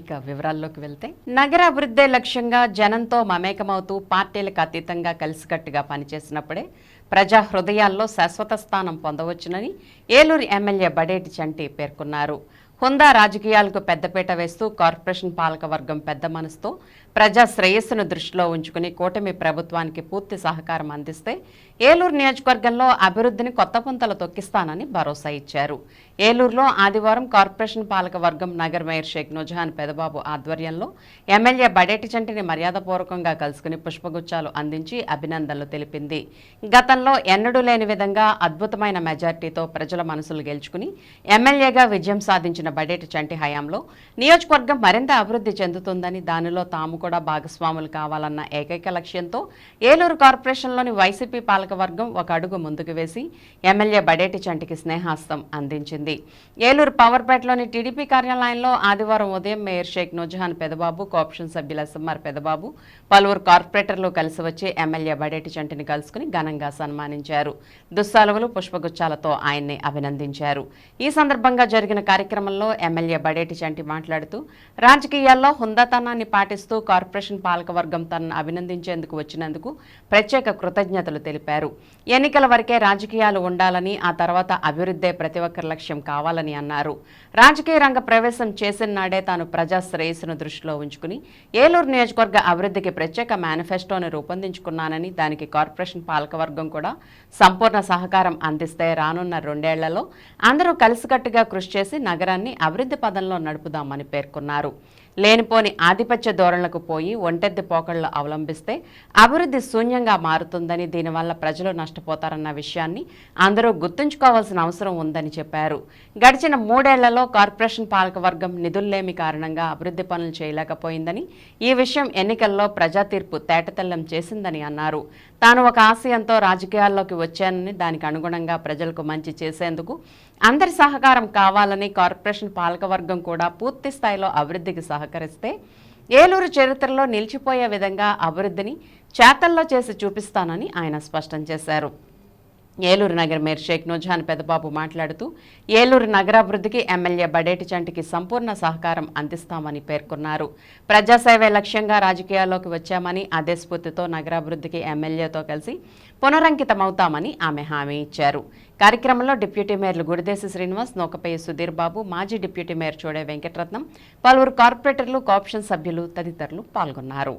ఇక వివరాల్లోకి వెళ్తే నగర అభివృద్ధే లక్ష్యంగా జనంతో మమేకమవుతూ పార్టీలకు అతీతంగా కలిసికట్టుగా పనిచేసినప్పుడే ప్రజా హృదయాల్లో శాశ్వత స్థానం పొందవచ్చునని ఏలూరు ఎమ్మెల్యే బడేటి చంటి పేర్కొన్నారు. హుందా రాజకీయాలకు పెద్దపీట వేస్తూ కార్పొరేషన్ పాలకవర్గం పెద్ద మనసుతో ప్రజా శ్రేయస్సును దృష్టిలో ఉంచుకుని కూటమి ప్రభుత్వానికి పూర్తి సహకారం అందిస్తే ఏలూరు నియోజకవర్గంలో అభివృద్ధిని కొత్త పుంతలు తొక్కిస్తానని భరోసా ఇచ్చారు. ఏలూరులో ఆదివారం కార్పొరేషన్ పాలకవర్గం నగర్ మేయర్ షేక్ నుజహాన్ పెదబాబు ఆధ్వర్యంలో ఎమ్మెల్యే బడేటి చంటిని మర్యాదపూర్వకంగా కలుసుకుని పుష్పగుచ్చాలు అందించి అభినందనలు తెలిపింది. గతంలో ఎన్నడూ లేని విధంగా అద్భుతమైన మెజార్టీతో ప్రజల మనసులు గెలుచుకుని ఎమ్మెల్యేగా విజయం సాధించిన బడేటి చంటి హయాంలో నియోజకవర్గం మరింత అభివృద్ధి చెందుతుందని దానిలో తాము కూడా భాగస్వాములు కావాలన్న ఏకైక లక్ష్యంతో ఏలూరు కార్పొరేషన్లోని వైసీపీ పాలకవర్గం ఒక అడుగు ముందుకు వేసి ఎమ్మెల్యే బడేటి చంటికి స్నేహాస్తం అందించింది. ఏలూరు పవర్పేటలోని టీడీపీ కార్యాలయంలో ఆదివారం ఉదయం మేయర్ షేక్ నుజహాన్ పెదబాబు కోఆప్షన్ సభ్యుల ఎస్ఎంఆర్ పెదబాబు పలువురు కార్పొరేటర్లు కలిసి వచ్చి ఎమ్మెల్యే బడేటి చంటిని కలుసుకుని ఘనంగా సన్మానించారు. దుస్సాలువలు పుష్పగుచ్చాలతో ఆయన్ని అభినందించారు. ఈ సందర్భంగా జరిగిన కార్యక్రమంలో ఎమ్మెల్యే బడేటి చంటి మాట్లాడుతూ రాజకీయాల్లో హుందాతనాన్ని పాటిస్తూ కార్పొరేషన్ పాలకవర్గం తనను అభినందించేందుకు వచ్చినందుకు ప్రత్యేక కృతజ్ఞతలు తెలిపారు. ఎన్నికల వరకే రాజకీయాలు ఉండాలని ఆ తర్వాత అభివృద్ధే ప్రతి ఒక్కరి లక్ష్యం కావాలని అన్నారు. రాజకీయ రంగ ప్రవేశం చేసిన నాడే తాను ప్రజా శ్రేయస్సును దృష్టిలో ఉంచుకుని ఏలూరు నియోజకవర్గ అభివృద్ధికి ప్రత్యేక మేనిఫెస్టోను రూపొందించుకున్నానని దానికి కార్పొరేషన్ పాలకవర్గం కూడా సంపూర్ణ సహకారం అందిస్తే రానున్న రెండేళ్ళలో అందరూ కలిసికట్టుగా కృషి చేసి నగరాన్ని అభివృద్ధి పదంలో నడుపుదామని పేర్కొన్నారు. లేనిపోని ఆధిపత్య ధోరణులకు పోయి ఒంటెద్ది పోకళ్ళు అవలంబిస్తే అభివృద్ధి శూన్యంగా మారుతుందని దీనివల్ల ప్రజలు నష్టపోతారన్న విషయాన్ని అందరూ గుర్తుంచుకోవాల్సిన అవసరం ఉందని చెప్పారు. గడిచిన మూడేళ్ళలో కార్పొరేషన్ పాలకవర్గం నిధుల్లేమి కారణంగా అభివృద్ధి పనులు చేయలేకపోయిందని ఈ విషయం ఎన్నికల్లో ప్రజా తీర్పు తేటతెల్లం చేసిందని అన్నారు. తాను ఒక ఆశయంతో రాజకీయాల్లోకి వచ్చానని దానికి అనుగుణంగా ప్రజలకు మంచి చేసేందుకు అందరి సహకారం కావాలని కార్పొరేషన్ పాలకవర్గం కూడా పూర్తి స్థాయిలో అభివృద్ధికి సహకరిస్తే ఏలూరు చరిత్రలో నిలిచిపోయే విధంగా అభివృద్ధిని చేతల్లో చేసి చూపిస్తానని ఆయన స్పష్టం చేశారు. ఏలూరు నగర మేయర్ షేక్ నుజాన్ పెదబాబు మాట్లాడుతూ ఏలూరు నగరాభివృద్ధికి ఎమ్మెల్యే బడేటి చంటికి సంపూర్ణ సహకారం అందిస్తామని పేర్కొన్నారు. ప్రజాసేవే లక్ష్యంగా రాజకీయాల్లోకి వచ్చామని అదే స్ఫూర్తితో నగరాభివృద్ధికి ఎమ్మెల్యేతో కలిసి పునరంకితమవుతామని ఆమె హామీ ఇచ్చారు. కార్యక్రమంలో డిప్యూటీ మేయర్లు గుడిదేశి శ్రీనివాస్ నూకపయ్య సుధీర్ బాబు మాజీ డిప్యూటీ మేయర్ చోడే వెంకటరత్నం పలువురు కార్పొరేటర్లు కాప్షన్ సభ్యులు తదితరులు పాల్గొన్నారు.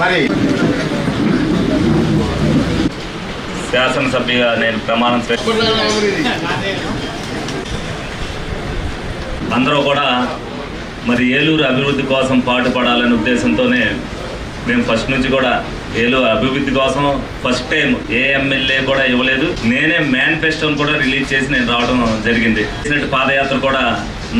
మరి శాసనసభ్యుగా నేను ప్రమాణం అందరూ కూడా మరి ఏలూరు అభివృద్ధి కోసం పాటుపడాలనే ఉద్దేశంతోనే మేము ఫస్ట్ నుంచి కూడా ఏలూరు అభివృద్ధి కోసం ఫస్ట్ టైం ఏ ఎమ్మెల్యే కూడా ఇవ్వలేదు. నేనే మేనిఫెస్టోని కూడా రిలీజ్ చేసి నేను రావడం జరిగింది. చేసినట్టు పాదయాత్ర కూడా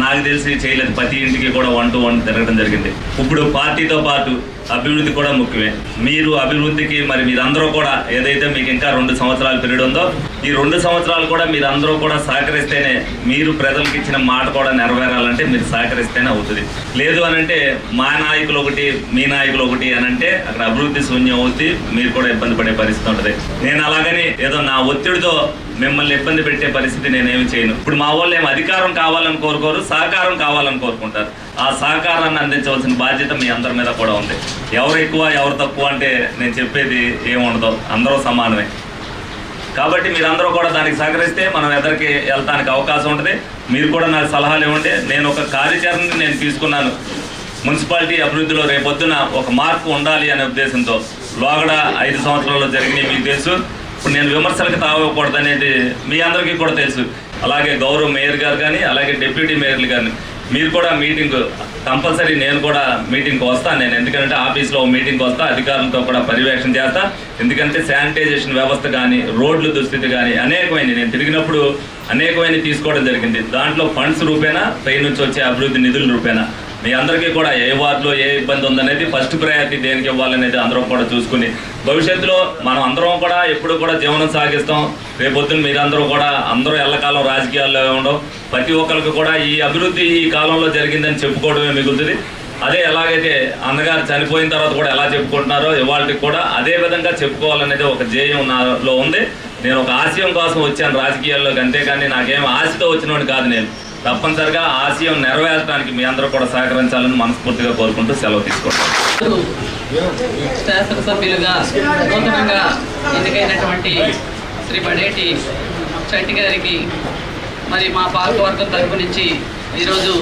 నాకు తెలిసి చేయలేదు. ప్రతి ఇంటికి కూడా వన్ టు వన్ తిరగడం జరిగింది. ఇప్పుడు పార్టీతో పాటు అభివృద్ధి కూడా ముఖ్యమే. మీరు అభివృద్ధికి మరి మీరందరూ కూడా ఏదైతే మీకు ఇంకా రెండు సంవత్సరాలు పీరియడ్ ఉందో ఈ రెండు సంవత్సరాలు కూడా మీరందరూ కూడా సహకరిస్తేనే మీరు ప్రజలకు ఇచ్చిన మాట కూడా నెరవేరాలంటే మీరు సహకరిస్తేనే అవుతుంది. లేదు అని అంటే మా నాయకులు ఒకటి మీ నాయకులు ఒకటి అని అంటే అక్కడ అభివృద్ధి శూన్యం అవుతుంది మీరు కూడా ఇబ్బంది పడే పరిస్థితి ఉంటుంది. నేను అలాగని ఏదో నా ఒత్తిడితో మిమ్మల్ని ఇబ్బంది పెట్టే పరిస్థితి నేనేమి చేయను. ఇప్పుడు మా వాళ్ళు ఏమో అధికారం కావాలని కోరుకోరు సహకారం కావాలని కోరుకుంటారు. ఆ సహకారాన్ని అందించవలసిన బాధ్యత మీ అందరి మీద కూడా ఉంది. ఎవరు ఎక్కువ ఎవరు తక్కువ అంటే నేను చెప్పేది ఏముండదు. అందరూ సమానమే. కాబట్టి మీరందరూ కూడా దానికి సహకరిస్తే మనం ఎదరికి వెళ్తానికి అవకాశం ఉంటుంది. మీరు కూడా నాకు సలహాలు ఇవ్వండి. నేను ఒక కార్యాచరణని నేను తీసుకున్నాను. మున్సిపాలిటీ అభివృద్ధిలో రేపొద్దున ఒక మార్పు ఉండాలి అనే ఉద్దేశంతో లోగడ ఐదు సంవత్సరాల్లో జరిగినాయి మీకు తెలుసు. ఇప్పుడు నేను విమర్శలకు తావకూడదు అనేది మీ అందరికీ కూడా తెలుసు. అలాగే గౌరవ మేయర్ గారు కానీ అలాగే డిప్యూటీ మేయర్లు కానీ మీరు కూడా మీటింగ్ కంపల్సరీ నేను కూడా మీటింగ్కి వస్తాను నేను ఎందుకంటే ఆఫీస్లో మీటింగ్కి వస్తా అధికారులతో కూడా పర్యవేక్షణ చేస్తా. ఎందుకంటే శానిటైజేషన్ వ్యవస్థ కానీ రోడ్ల దుస్థితి కానీ అనేకమైనవి. నేను తిరిగినప్పుడు అనేకమైనవి తీసుకోవడం జరిగింది. దాంట్లో ఫండ్స్ రూపేనా పై నుంచి వచ్చే అభివృద్ధి నిధుల రూపేనా? మీ అందరికీ కూడా ఏ వార్డులో ఏ ఇబ్బంది ఉందనేది ఫస్ట్ ప్రయారిటీ దేనికి ఇవ్వాలనేది అందరం కూడా చూసుకుని భవిష్యత్తులో మనం అందరం కూడా ఎప్పుడు కూడా జీవనం సాగిస్తాం. రేపొద్దున మీరందరూ కూడా అందరూ ఎల్లకాలం రాజకీయాల్లో ఉండవు ప్రతి ఒక్కరికి కూడా ఈ అభివృద్ధి ఈ కాలంలో జరిగిందని చెప్పుకోవడమే మిగులుతుంది. అదే ఎలాగైతే అన్నగారు చనిపోయిన తర్వాత కూడా ఎలా చెప్పుకుంటున్నారో ఇవాళకి కూడా అదే విధంగా చెప్పుకోవాలనేది ఒక ధ్యేయం నాలో ఉంది. నేను ఒక ఆశయం కోసం వచ్చాను రాజకీయాల్లోకి అంతేకాని నాకేం ఆశతో వచ్చినోడు కాదు నేను. తప్పనిసరిగా ఆశయం నెరవేర్చడానికి మీ అందరూ కూడా సహకరించాలని మనస్ఫూర్తిగా కోరుకుంటూ సెలవు తీసుకుంటాం. శాసనసభ్యులుగా నూతనంగా ఎన్నికైనటువంటి శ్రీ పడేటి చంటి గారికి మరి మా పాలకవర్గం తరపు నుంచి ఈరోజు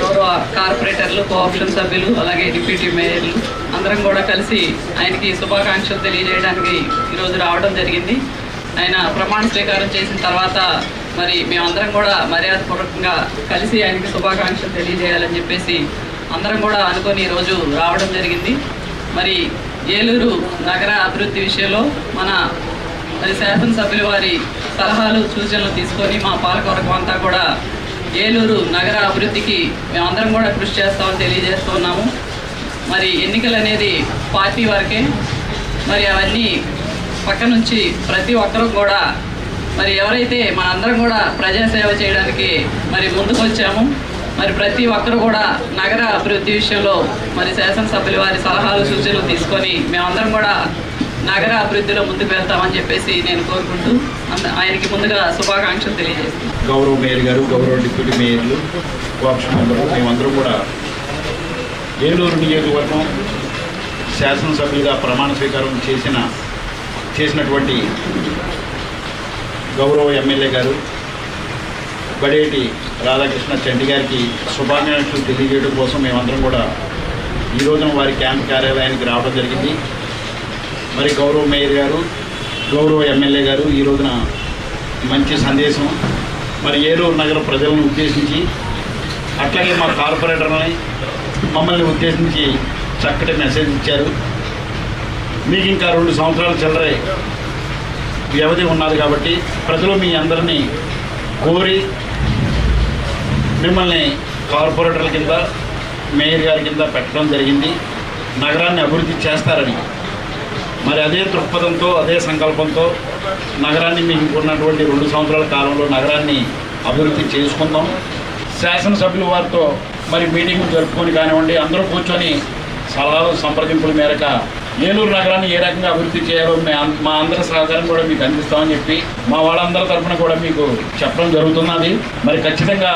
గౌరవ కార్పొరేటర్లు కోఆప్షన్ సభ్యులు అలాగే డిప్యూటీ మేయర్లు అందరం కూడా కలిసి ఆయనకి శుభాకాంక్షలు తెలియజేయడానికి ఈరోజు రావడం జరిగింది. ఆయన ప్రమాణ స్వీకారం చేసిన తర్వాత మరి మేమందరం కూడా మర్యాదపూర్వకంగా కలిసి ఆయనకి శుభాకాంక్షలు తెలియజేయాలని చెప్పేసి అందరం కూడా అనుకొని ఈరోజు రావడం జరిగింది. మరి ఏలూరు నగర అభివృద్ధి విషయంలో మన మరి శాసనసభ్యుల వారి సలహాలు సూచనలు తీసుకొని మా పాలకవర్గం అంతా కూడా ఏలూరు నగర అభివృద్ధికి మేమందరం కూడా కృషి చేస్తామని తెలియజేస్తున్నాము మరి ఎన్నికలు అనేది పార్టీ వరకే. మరి అవన్నీ పక్క నుంచి ప్రతి ఒక్కరూ కూడా మరి ఎవరైతే మనందరం కూడా ప్రజాసేవ చేయడానికి మరి ముందుకు వచ్చాము మరి ప్రతి ఒక్కరు కూడా నగర అభివృద్ధి విషయంలో మరి శాసనసభ్యులు వారి సలహాలు సూచనలు తీసుకొని మేమందరం కూడా నగర అభివృద్ధిలో ముందుకు వెళ్తామని చెప్పేసి నేను కోరుకుంటూ అంద- ఆయనకి ముందుగా శుభాకాంక్షలు తెలియజేస్తున్నాను. గౌరవ మేయర్ గారు గౌరవ డిప్యూటీ మేయర్లు కోఆప్షన్ మేమందరం కూడా ఏలూరు నియోజకవర్గం శాసనసభ్యులుగా ప్రమాణ స్వీకారం చేసిన చేసినటువంటి గౌరవ ఎమ్మెల్యే గారు బడేటి రాధాకృష్ణ చెంటి గారికి శుభాకాంక్షలు తెలియజేయడం కోసం మేమందరం కూడా ఈ రోజున వారి క్యాంప్ కార్యాలయానికి రావడం జరిగింది. మరి గౌరవ మేయర్ గారు గౌరవ ఎమ్మెల్యే గారు ఈ రోజున మంచి సందేశం. మరి ఏలూరు నగర ప్రజలను ఉద్దేశించి అట్లాగే మా కార్పొరేటర్ని మమ్మల్ని ఉద్దేశించి చక్కటి మెసేజ్ ఇచ్చారు. మీకు ఇంకా రెండు సంవత్సరాలు చిల్లరే వ్యవధి ఉన్నది కాబట్టి ప్రజలు మీ అందరినీ కోరి మిమ్మల్ని కార్పొరేటర్ల కింద మేయర్ గారి కింద పెట్టడం జరిగింది. నగరాన్ని అభివృద్ధి చేస్తారని. మరి అదే దృక్పథంతో అదే సంకల్పంతో నగరాన్ని మీకు ఉన్నటువంటి రెండు సంవత్సరాల కాలంలో నగరాన్ని అభివృద్ధి చేసుకుందాం. శాసనసభ్యుల వారితో మరి మీటింగ్ జరుపుకొని కానివ్వండి అందరూ కూర్చొని సలహాలు సంప్రదింపుల మేరకు ఏలూరు నగరాన్ని ఏ రకంగా అభివృద్ధి చేయాలో మా అందరి సహకారం కూడా మీకు అందిస్తామని చెప్పి మా వాళ్ళందరి తరఫున కూడా మీకు చెప్పడం జరుగుతున్నది. మరి ఖచ్చితంగా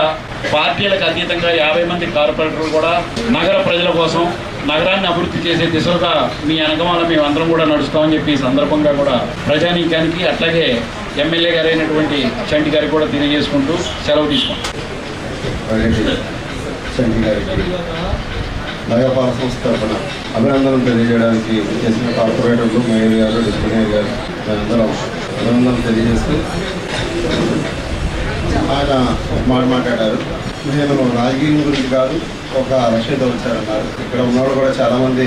పార్టీలకు అతీతంగా యాభై మంది కార్పొరేటర్లు కూడా నగర ప్రజల కోసం నగరాన్ని అభివృద్ధి చేసే దిశగా మీ అనుగమాల మేము అందరం కూడా నడుస్తామని చెప్పి ఈ సందర్భంగా కూడా ప్రజానీకానికి అట్లాగే ఎమ్మెల్యే గారైనటువంటి చంటి గారికి కూడా తెలియజేసుకుంటూ సెలవు తీసుకుంటాం నగరపాలక సంస్థ తరఫున అభినందనలు తెలియజేయడానికి చేసిన కార్పొరేటర్లు మేయర్ గారు డిప్యూటీ మేయర్ గారు మేమందరం అభినందనలు తెలియజేస్తూ ఆయన మాట మాట్లాడారు. నేను రాజకీయం గురించి కాదు ఒక లక్ష్యంతో వచ్చారన్నారు. ఇక్కడ ఉన్నవాళ్ళు కూడా చాలామంది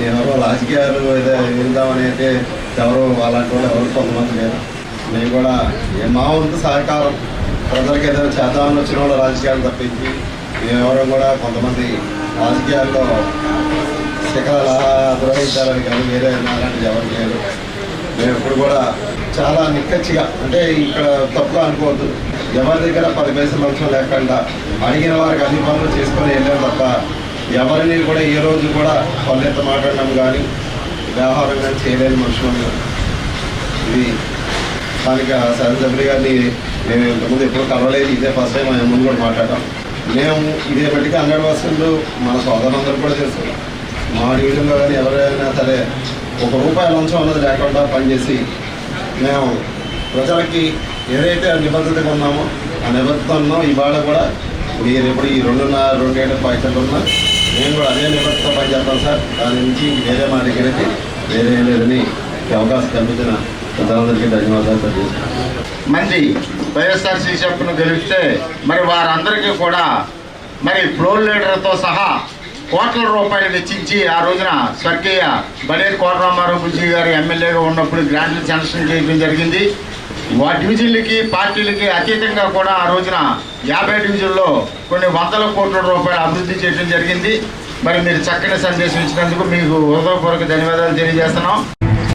నేను ఎవరో రాజకీయాలు ఏదో వెళ్దామని అయితే ఎవరు అలాంటి వాళ్ళు ఎవరు కొంతమంది లేరు. నేను కూడా మా వంతు సహకారం ప్రజలకు ఏదైనా చేద్దామని వచ్చిన వాళ్ళు రాజకీయాలు తప్పించి మేము ఎవరు కూడా కొంతమంది రాజకీయాల్లో శిఖరాలు ద్రోహించాలని కానీ వేరే అలాంటిది ఎవరు లేరు మేము ఇప్పుడు కూడా చాలా నిక్కచ్చిగా అంటే ఇక్కడ తప్పుగా అనుకోవద్దు. ఎవరి దగ్గర పది పైసలు లంచం లేకుండా అడిగిన వారికి అన్ని పనులు చేసుకొని వెళ్ళాం తప్ప ఎవరిని కూడా ఏ రోజు కూడా పల్లెత్త మాట్లాడడం కానీ వ్యవహారం కానీ చేయలేని మనుషులు ఇది స్థానిక శాసనసభ్యులు గారిని మేము ఇంతకుముందు ఎప్పుడు కలవలేదు ఇదే ఫస్ట్ టైం ఆయన ముందు కూడా మాట్లాడటం మేము ఇదే బట్టికి హండ్రెడ్ మన సోదరులందరూ కూడా తెలుసు మా డివిజన్లో కానీ ఎవరైనా సరే ఒక రూపాయి లంచం అన్నది లేకుండా పనిచేసి మేము ప్రజలకి ఏదైతే నిబద్ధతగా ఉన్నామో ఆ నిబద్ధత ఉన్నాం ఇవాళ కూడా మీరు ఇప్పుడు ఈ రెండున్నర రెండేళ్ళ పైసలు ఉన్నా నేను కూడా అదే నిబద్ధత పనిచేస్తాను సార్. దాని నుంచి వేరే మా దగ్గర అయితే వేరే లేదని అవకాశం కల్పించిన ప్రజలందరికీ ధన్యవాదాలు తెలియజేస్తున్నాను. మంది వైఎస్ఆర్సీ చెప్పును గెలిస్తే మరి వారందరికీ కూడా మరి ఫ్లోర్ లీడర్తో సహా కోట్ల రూపాయలు వెచ్చించి ఆ రోజున స్వర్గీయ బలేరు కోటరామారావు బుజ్జి గారు ఎమ్మెల్యేగా ఉన్నప్పుడు గ్రాంట్లు శాంక్షన్ చేయడం జరిగింది. వా డివిజన్లకి పార్టీలకి అతీతంగా కూడా ఆ రోజున యాభై డివిజన్లో కొన్ని వందల కోట్ల రూపాయలు అభివృద్ధి చేయడం జరిగింది. మరి మీరు చక్కని సందేశం ఇచ్చినందుకు మీకు హృదయపూర్వక ధన్యవాదాలు తెలియజేస్తున్నాం.